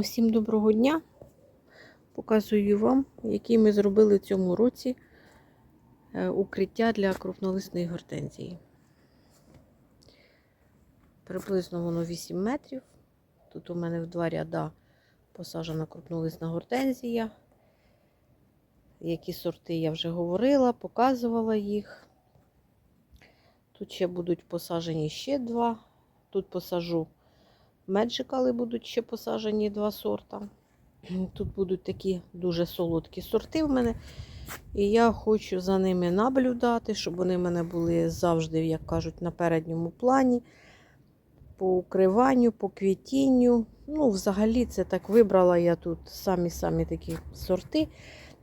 всім доброго дня. Показую вам, які ми зробили в цьому році е, укриття для крупнолисної гортензії. Приблизно воно 8 метрів. Тут у мене в два ряда посаджена крупнолисна гортензія. Які сорти я вже говорила, показувала їх. Тут ще будуть посаджені ще два. Тут посажу меджикали будуть ще посаджені два сорта. Тут будуть такі дуже солодкі сорти в мене. І я хочу за ними наблюдати, щоб вони в мене були завжди, як кажуть, на передньому плані. По укриванню, по квітінню. Ну, взагалі, це так вибрала я тут самі-самі такі сорти,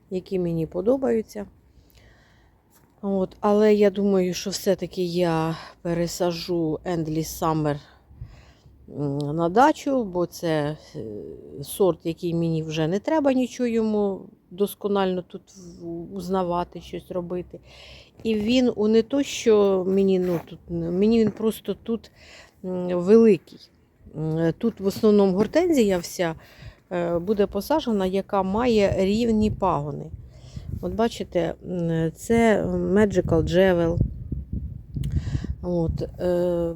які мені подобаються. От, Але я думаю, що все-таки я пересажу Endless Summer на дачу, бо це е, сорт, який мені вже не треба нічого йому досконально тут узнавати, щось робити. І він у не то, що мені ну, тут, мені він просто тут великий. Тут в основному гортензія вся е, буде посаджена, яка має рівні пагони. От бачите, це Magical Jewel. От, е,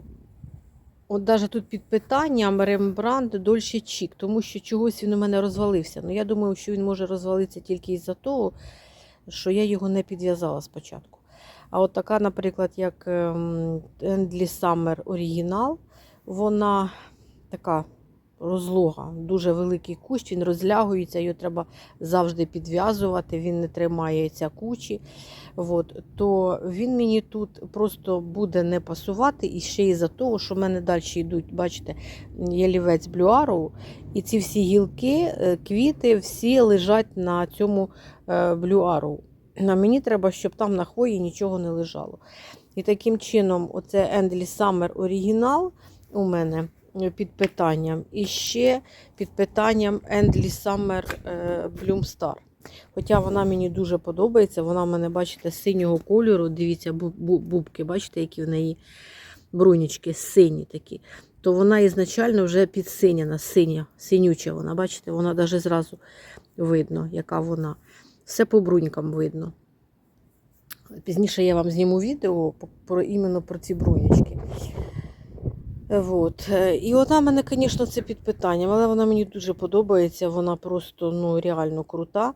От навіть тут під питанням Рембрандт Дольше Чік, тому що чогось він у мене розвалився. Ну, я думаю, що він може розвалитися тільки із-за того, що я його не підв'язала спочатку. А от така, наприклад, як ем, Endless Summer Original, вона така розлога, дуже великий кущ, він розлягується, його треба завжди підв'язувати, він не тримається кучі. От, то він мені тут просто буде не пасувати і ще із-за того, що в мене далі йдуть, бачите, ялівець блюару, і ці всі гілки, е, квіти, всі лежать на цьому блюару. А мені треба, щоб там на хвої нічого не лежало. І таким чином, оце Endless Summer Original у мене під питанням. І ще під питанням Endless Summer Bloom Star. Хоча вона мені дуже подобається. Вона в мене, бачите, синього кольору. Дивіться, бубки, бачите, які в неї брунічки сині такі. То вона ізначально вже підсиняна, синя, синюча вона, бачите, вона навіть зразу видно, яка вона. Все по брунькам видно. Пізніше я вам зніму відео про, іменно про ці брунячки. Вот. І вона в мене, звісно, це під питанням, але вона мені дуже подобається. Вона просто ну, реально крута.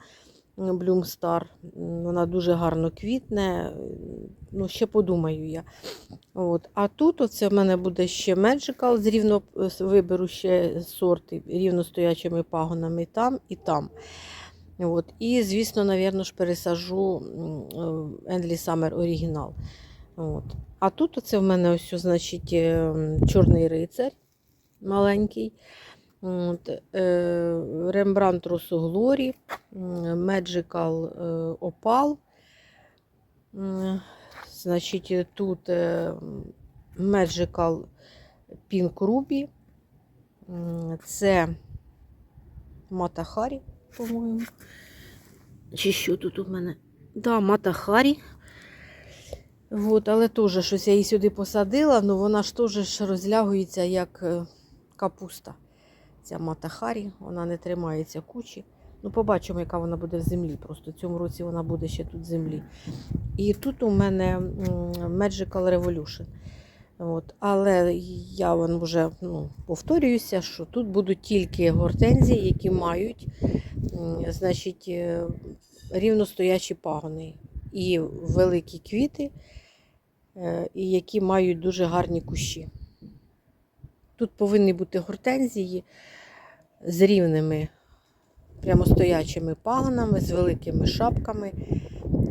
Star. Вона дуже гарно квітне. Ну, ще подумаю я. От. А тут оце в мене буде ще Magical, з рівно виберу ще сорти рівностоячими пагонами там і там. От. І, звісно, напевно, ж пересажу Endless Summer Original. От. А тут оце в мене ось, значить, чорний рицар маленький. От, Рембрандт Росу Глорі, Magical Opal. Значить, тут Magical Pink Ruby. Це Матахарі, по-моєму. Чи що тут у мене? Да, Матахарі. От, але теж щось я її сюди посадила, але вона ж теж розлягується як е, капуста. Ця матахарі, вона не тримається кучі. Ну, побачимо, яка вона буде в землі. Просто в цьому році вона буде ще тут в землі. І тут у мене Magical Revolution. От. Але я вам вже ну, повторююся, що тут будуть тільки гортензії, які мають значить, е, рівностоячі пагони і великі квіти, і які мають дуже гарні кущі. Тут повинні бути гортензії з рівними прямостоячими пагонами, з великими шапками,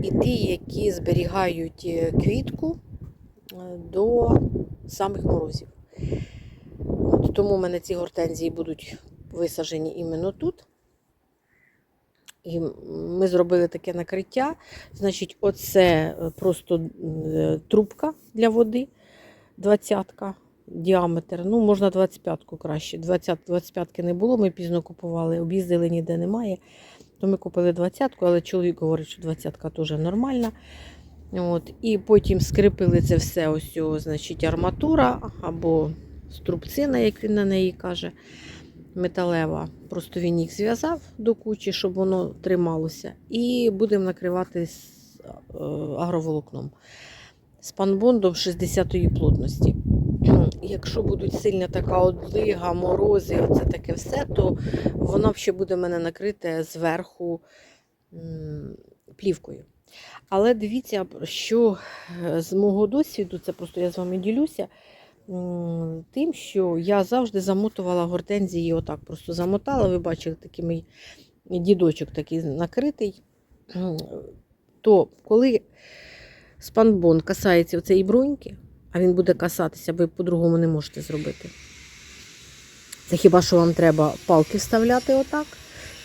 і ті, які зберігають е, квітку до самих морозів. От, Тому в мене ці гортензії будуть висаджені іменно тут. І ми зробили таке накриття. Значить, оце просто трубка для води, двадцятка, діаметр. Ну, можна 25-ку краще. 20, 25-ки не було, ми пізно купували, об'їздили ніде немає. То ми купили 20-ку, але чоловік говорить, що 20-ка теж нормальна. От, І потім скріпили це все, ось, значить, арматура або струбцина, як він на неї каже. Металева. Просто він їх зв'язав до кучі, щоб воно трималося. І будемо накривати з е, агроволокном. Спанбондом 60-ї плотності. Якщо будуть сильна така одлига, морози, оце таке все, то воно ще буде мене накрите зверху плівкою. Але дивіться, що е, з мого досвіду, це просто я з вами ділюся, тим, що я завжди замотувала гортензії отак. Просто замотала, ви бачили, такий мій дідочок такий накритий. То коли спанбон касається цієї бруньки, а він буде касатися, ви по-другому не можете зробити. Це хіба що вам треба палки вставляти отак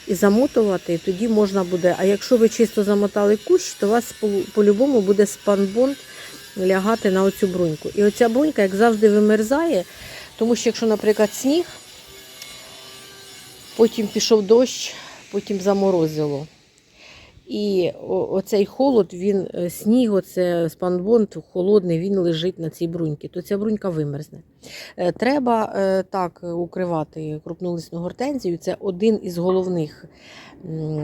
і замотувати, і тоді можна буде. А якщо ви чисто замотали кущ, то у вас по- по-любому буде спанбонд лягати на оцю бруньку. І оця брунька, як завжди, вимерзає, тому що якщо, наприклад, сніг, потім пішов дощ, потім заморозило. І оцей холод, він, е, сніг, оце спанбонд холодний, він лежить на цій бруньці, то ця брунька вимерзне. Е, Треба е, так укривати крупнолисну гортензію. Це один із головних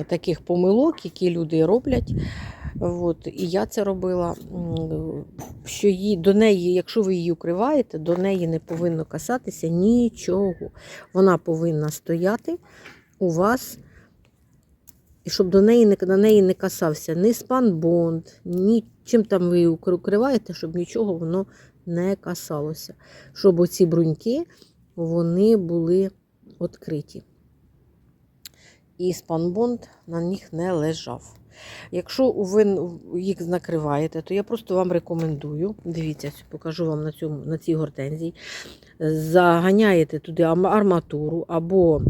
таких помилок, які люди роблять. От, і я це робила. Що її, до неї, якщо ви її укриваєте, до неї не повинно касатися нічого. Вона повинна стояти у вас і щоб до неї не на неї не касався ні спанбонд, ні чим там ви укриваєте, щоб нічого воно не касалося. Щоб оці бруньки вони були відкриті. І спанбонд на них не лежав. Якщо ви їх накриваєте, то я просто вам рекомендую. Дивіться, покажу вам на, цьому, на цій гортензії. Заганяєте туди арматуру або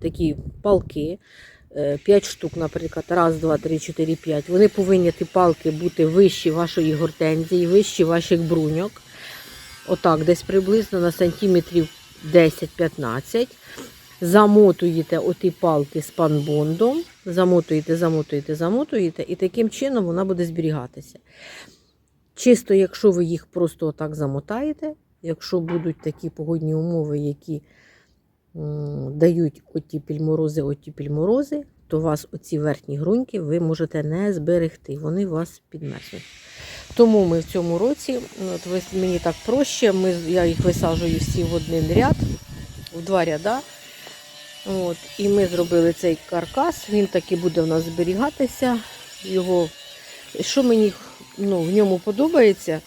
такі палки. 5 штук, наприклад, раз, два, три, чотири, п'ять. Вони повинні ті палки бути вищі вашої гортензії, вищі ваших бруньок. Отак, десь приблизно на сантиметрів 10-15. Замотуєте оті палки з панбондом, замотуєте, замотуєте, замотуєте, і таким чином вона буде зберігатися. Чисто, якщо ви їх просто отак замотаєте, якщо будуть такі погодні умови, які дають оті морози, оті морози, то у вас оці верхні груньки ви можете не зберегти, вони вас підмерзнуть. Тому ми в цьому році, ну, от мені так проще, ми, я їх висаджую всі в один ряд, в два ряда. От, і ми зробили цей каркас, він таки буде в нас зберігатися. Його, що мені ну, в ньому подобається,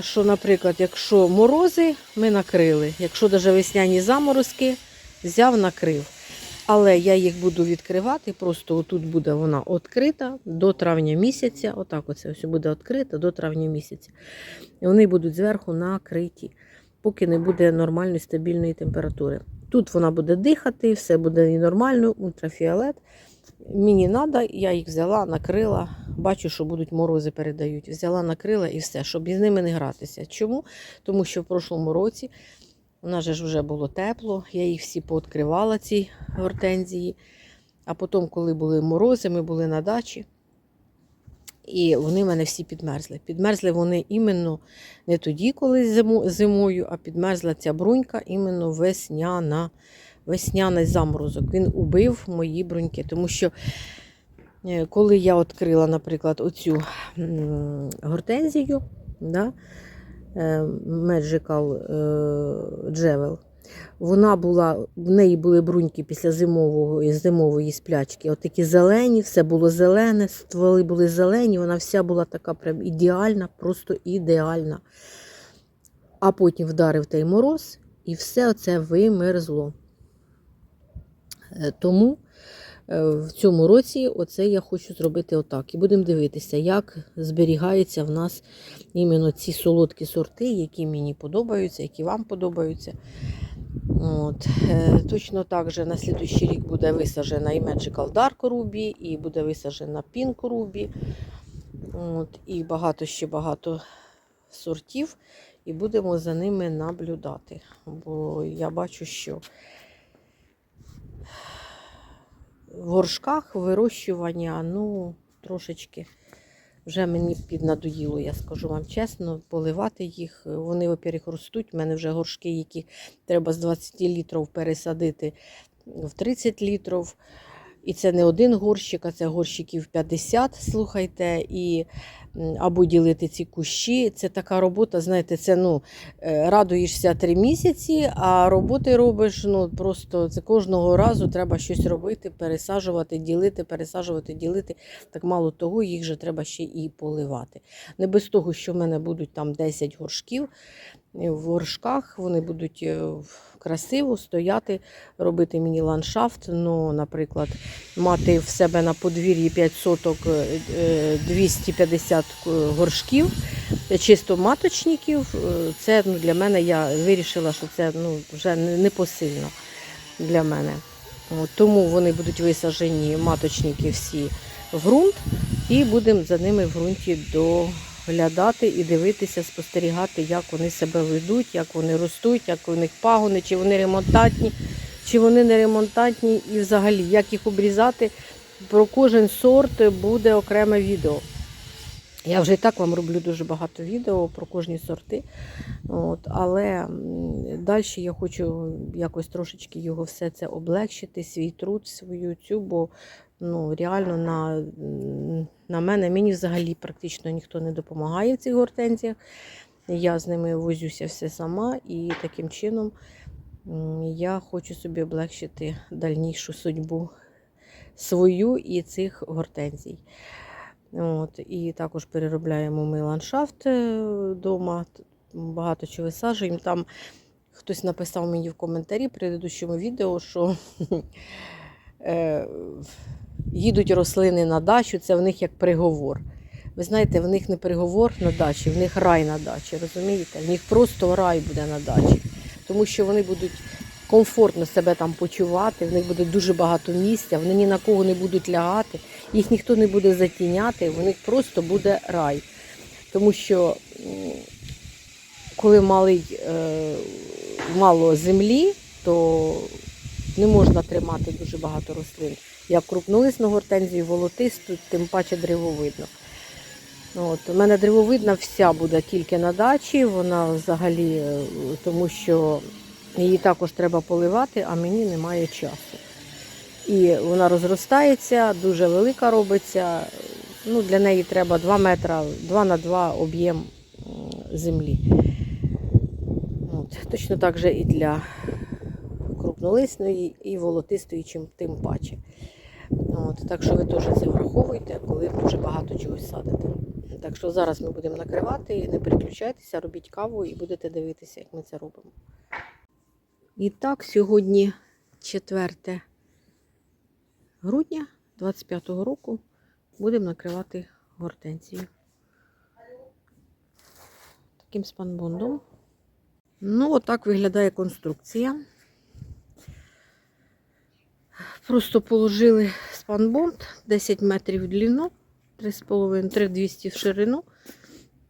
що, наприклад, якщо морози, ми накрили. Якщо навіть весняні заморозки, взяв, накрив. Але я їх буду відкривати, просто отут буде вона відкрита до травня місяця. Отак оце все буде відкрито до травня місяця. І вони будуть зверху накриті, поки не буде нормальної стабільної температури. Тут вона буде дихати, все буде нормально, ультрафіолет. Мені треба, я їх взяла, накрила. Бачу, що будуть морози передають. Взяла, накрила і все, щоб із ними не гратися. Чому? Тому що в прошлому році у нас же ж вже було тепло, я їх всі пооткривала, ці гортензії. А потім, коли були морози, ми були на дачі. І вони в мене всі підмерзли. Підмерзли вони іменно не тоді, коли зимою, а підмерзла ця брунька іменно весняна, весняний заморозок. Він убив мої бруньки. Тому що е, коли я відкрила, наприклад, оцю гортензію, да, Magical е, Jewel, вона була, в неї були бруньки після зимового, зимової сплячки. От такі зелені, все було зелене, стволи були зелені, вона вся була така прям ідеальна, просто ідеальна. А потім вдарив той мороз, і все це вимерзло. Е, Тому е, в цьому році оце я хочу зробити отак. І будемо дивитися, як зберігаються в нас іменно ці солодкі сорти, які мені подобаються, які вам подобаються. От. е, Точно так же на слідуючий рік буде висаджена і Magical Dark Ruby, і буде висаджена Pink Ruby. От. І багато ще багато сортів. І будемо за ними наблюдати. Бо я бачу, що в горшках вирощування ну, трошечки вже мені піднадоїло, я скажу вам чесно, поливати їх. Вони, во-первых, ростуть. У мене вже горшки, які треба з 20 літрів пересадити в 30 літрів. І це не один горщик, а це горщиків 50, слухайте. І або ділити ці кущі. Це така робота, знаєте, це ну, е, радуєшся три місяці, а роботи робиш ну, просто це кожного разу треба щось робити, пересаджувати, ділити, пересаджувати, ділити. Так мало того, їх же треба ще і поливати. Не без того, що в мене будуть там 10 горшків. В горшках вони будуть е, красиво стояти, робити міні-ландшафт. Ну, наприклад, мати в себе на подвір'ї 5 соток е, е, 250 горшків, е, чисто маточників. е, Це ну, для мене я вирішила, що це ну, вже не- непосильно для мене. Тому вони будуть висаджені маточники всі в ґрунт, і будемо за ними в ґрунті доглядати і дивитися, спостерігати, як вони себе ведуть, як вони ростуть, як у них пагони, чи вони ремонтантні, чи вони не ремонтантні, і взагалі, як їх обрізати. Про кожен сорт буде окреме відео. Я вже і так вам роблю дуже багато відео про кожні сорти. От, але далі я хочу якось трошечки його все це облегшити, свій труд, свою цю, бо ну, реально на, на мене мені взагалі практично ніхто не допомагає в цих гортензіях. Я з ними возюся все сама і таким чином я хочу собі облегшити дальнішу судьбу свою і цих гортензій. От, і також переробляємо ми ландшафт вдома. Багато чого висаджуємо. Там хтось написав мені в коментарі в предыдущому відео, що е, їдуть рослини на дачу, це в них як приговор. Ви знаєте, в них не приговор на дачі, в них рай на дачі, розумієте? В них просто рай буде на дачі, тому що вони будуть комфортно себе там почувати, в них буде дуже багато місця, вони ні на кого не будуть лягати, їх ніхто не буде затіняти, в них просто буде рай. Тому що коли малий, е, мало землі, то не можна тримати дуже багато рослин. Як крупнолисну гортензію, волотисту, тим паче древовидну. От, у мене древовидна вся буде тільки на дачі, вона взагалі, е, тому що її також треба поливати, а мені немає часу. І вона розростається, дуже велика робиться. Ну, для неї треба 2 метра, 2 на 2 об'єм землі. От, точно так же і для крупнолисної, і волотистої, чим тим паче. От, так що ви теж це враховуйте, коли дуже багато чогось садите. Так що зараз ми будемо накривати, не переключайтеся, робіть каву і будете дивитися, як ми це робимо. І так, сьогодні 4 грудня 25-го року будемо накривати гортензію. Таким спанбондом. Ну, отак виглядає конструкція. Просто положили спанбонд 10 метрів в длину, 3,5, 3200 в ширину. У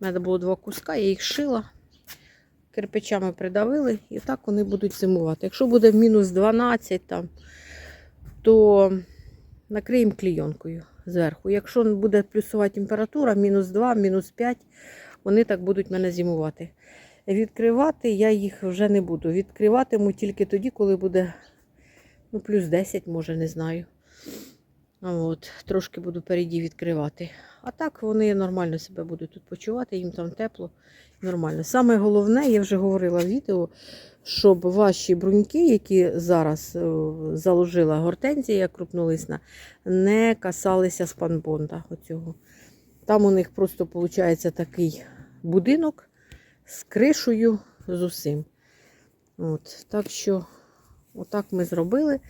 мене було два куска, я їх шила, кирпичами придавили, і так вони будуть зимувати. Якщо буде мінус 12, там, то накриємо клійонкою зверху. Якщо буде плюсова температура, мінус 2, мінус 5, вони так будуть мене зимувати. Відкривати я їх вже не буду. Відкриватиму тільки тоді, коли буде ну, плюс 10, може, не знаю. От, трошки буду переді відкривати. А так вони нормально себе будуть тут почувати, їм там тепло, нормально. Саме головне, я вже говорила в відео, щоб ваші бруньки, які зараз е, заложила гортензія крупнолисна, не касалися спанбонда. Оцього. Там у них просто виходить такий будинок з кришею, з усім. От, так що, отак ми зробили.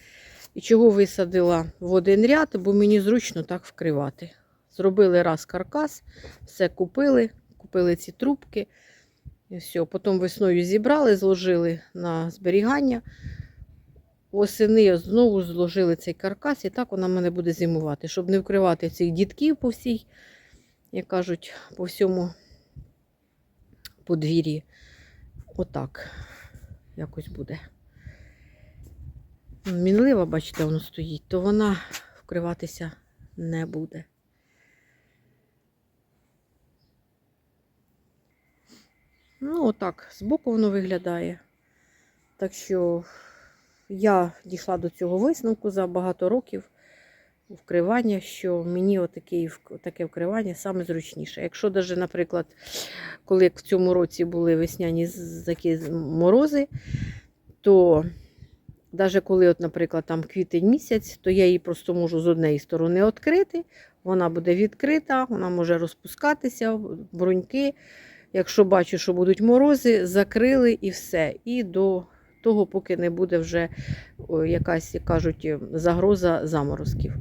І чого висадила в один ряд, бо мені зручно так вкривати. Зробили раз каркас, все купили, купили ці трубки. І все. Потім весною зібрали, зложили на зберігання. Осени знову зложили цей каркас, і так вона в мене буде зимувати, щоб не вкривати цих дітків по всій, як кажуть, по всьому подвір'ї. Отак якось буде мінлива, бачите, воно стоїть, то вона вкриватися не буде. Ну, отак, збоку воно виглядає. Так що я дійшла до цього висновку за багато років вкривання, що мені отаке, таке вкривання саме зручніше. Якщо, навіть, наприклад, коли в цьому році були весняні такі морози, то навіть коли, от, наприклад, там квітень місяць, то я її просто можу з однієї сторони відкрити, вона буде відкрита, вона може розпускатися, бруньки. Якщо бачу, що будуть морози, закрили і все. І до того, поки не буде вже якась, як кажуть, е, загроза заморозків.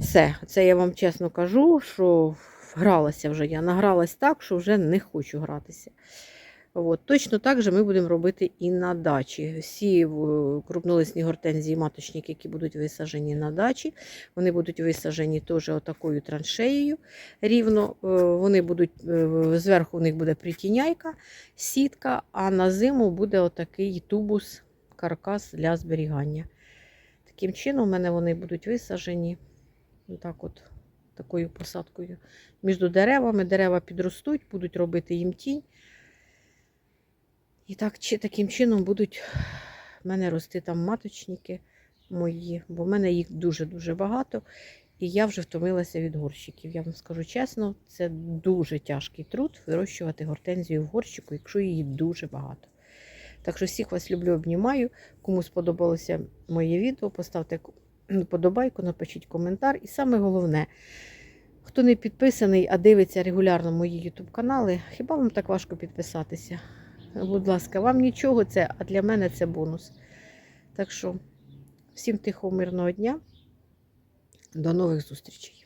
Все, це я вам чесно кажу, що гралася вже я. Награлась так, що вже не хочу гратися. От. Точно так же ми будемо робити і на дачі. Всі е, крупнолисні гортензії, маточники, які будуть висаджені на дачі, вони будуть висаджені теж отакою траншеєю рівно. Е, Вони будуть, е, зверху у них буде притіняйка, сітка, а на зиму буде отакий тубус, каркас для зберігання. Таким чином, у мене вони будуть висаджені. Отак от, такою посадкою. Між деревами дерева підростуть, будуть робити їм тінь. І так, чи таким чином будуть в мене рости там маточники мої, бо в мене їх дуже-дуже багато. І я вже втомилася від горщиків. Я вам скажу чесно, це дуже тяжкий труд вирощувати гортензію в горщику, якщо її дуже багато. Так що всіх вас люблю, обнімаю. Кому сподобалося моє відео, поставте вподобайку, напишіть коментар. І саме головне, хто не підписаний, а дивиться регулярно мої YouTube канали, хіба вам так важко підписатися? Будь ласка, вам нічого це, а для мене це бонус. Так що, всім тихого, мирного дня. До нових зустрічей.